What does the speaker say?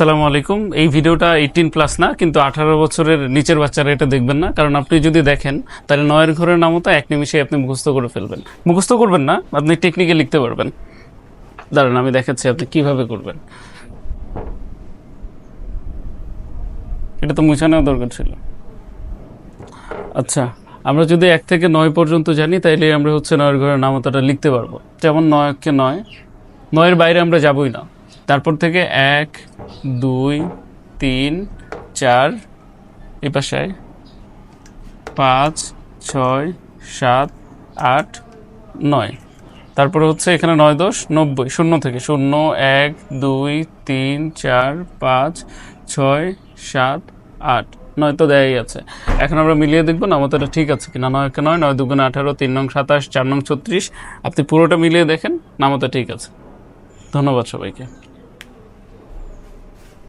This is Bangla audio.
আসসালামু আলাইকুম। এই ভিডিওটা এইটিন প্লাস না, কিন্তু আঠারো বছরের নিচের বাচ্চারা এটা দেখবেন না। কারণ আপনি যদি দেখেন, তাহলে নয়ের ঘরের নামও তো এক নিমিষে আপনি মুখস্থ করে ফেলবেন। মুখস্থ করবেন না, আপনি টেকনিকে লিখতে পারবেন। দাঁড়ান, আমি দেখাচ্ছি আপনি কীভাবে করবেন। এটা তো মুছে নেওয়া দরকার ছিল। আচ্ছা আমরা যদি এক থেকে নয় পর্যন্ত জানি, তাইলে আমরা হচ্ছে নয়ের ঘরের নামতাটা লিখতে পারব। যেমন নয়কে নয়, নয়ের বাইরে আমরা যাবই না। তারপর থেকে এক দুই, তিন, চার এ পাশায় পাঁচ, ছয়, সাত, আট, নয়। তারপরে হচ্ছে এখানে নয় দশ, নব্বই, শূন্য থেকে শূন্য, এক, দুই, তিন, চার, পাঁচ, ছয়, সাত, আট। নয় তো দেয়াই আছে। এখন আমরা মিলিয়ে দেখব না, আমাদের ঠিক আছে কিনা। নয় কে নয় নয় দুগুণ আঠারো, তিন নং সাতাশ, চার নং ছত্রিশ। আপনি পুরোটা মিলিয়ে দেখেন নামতা ঠিক আছে। ধন্যবাদ সবাইকে।